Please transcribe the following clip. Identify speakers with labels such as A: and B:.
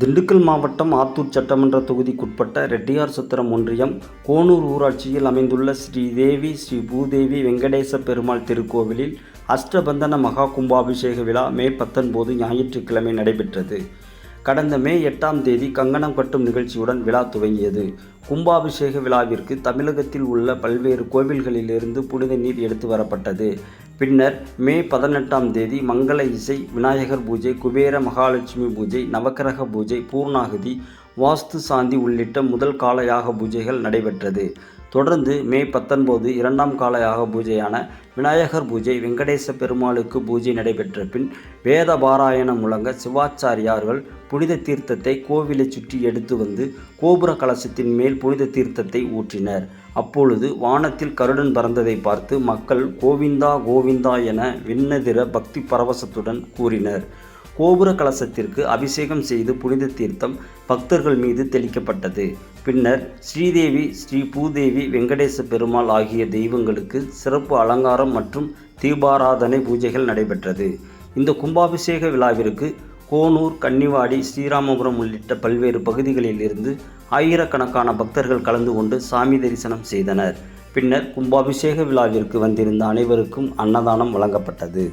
A: திண்டுக்கல் மாவட்டம் ஆத்தூர் சட்டமன்ற தொகுதிக்குட்பட்ட ரெட்டியார் சுத்திரம் ஒன்றியம் கோனூர் ஊராட்சியில் அமைந்துள்ள ஸ்ரீதேவி ஸ்ரீ பூதேவி வெங்கடேச பெருமாள் திருக்கோவிலில் அஷ்டபந்தன மகா கும்பாபிஷேக விழா மே பத்தொன்பது ஞாயிற்றுக்கிழமை நடைபெற்றது. கடந்த மே எட்டாம் தேதி கங்கணம் கட்டும் நிகழ்ச்சியுடன் விழா துவங்கியது. கும்பாபிஷேக விழாவிற்கு தமிழகத்தில் உள்ள பல்வேறு கோவில்களிலிருந்து புனித நீர் எடுத்து வரப்பட்டது. பின்னர் மே பதினெட்டாம் தேதி மங்கள இசை விநாயகர் பூஜை குபேர மகாலட்சுமி பூஜை நவக்கிரக பூஜை பூர்ணாகுதி வாஸ்து சாந்தி உள்ளிட்ட முதல் கால யாக பூஜைகள் நடைபெற்றது. தொடர்ந்து மே பத்தொன்பது இரண்டாம் கால யாக பூஜையான விநாயகர் பூஜை வெங்கடேச பெருமாளுக்கு பூஜை நடைபெற்ற பின் வேத பாராயணம் முழங்க சிவாச்சாரியார்கள் புனித தீர்த்தத்தை கோவிலை சுற்றி எடுத்து வந்து கோபுர கலசத்தின் மேல் புனித தீர்த்தத்தை ஊற்றினர். அப்பொழுது வானத்தில் கருடன் பறந்ததை பார்த்து மக்கள் கோவிந்தா கோவிந்தா என விண்ணதிர பக்தி பரவசத்துடன் கூறினர். கோபுர கலசத்திற்கு அபிஷேகம் செய்து புனித தீர்த்தம் பக்தர்கள் மீது தெளிக்கப்பட்டது. பின்னர் ஸ்ரீதேவி ஸ்ரீ பூதேவி வெங்கடேச பெருமாள் ஆகிய தெய்வங்களுக்கு சிறப்பு அலங்காரம் மற்றும் தீபாராதனை பூஜைகள் நடைபெற்றது. இந்த கும்பாபிஷேக விழாவிற்கு கோனூர் கன்னிவாடி ஸ்ரீராமபுரம் உள்ளிட்ட பல்வேறு பகுதிகளில் இருந்து ஆயிரக்கணக்கான பக்தர்கள் கலந்து கொண்டு சாமி தரிசனம் செய்தனர். பின்னர் கும்பாபிஷேக விழாவிற்கு வந்திருந்த அனைவருக்கும் அன்னதானம் வழங்கப்பட்டது.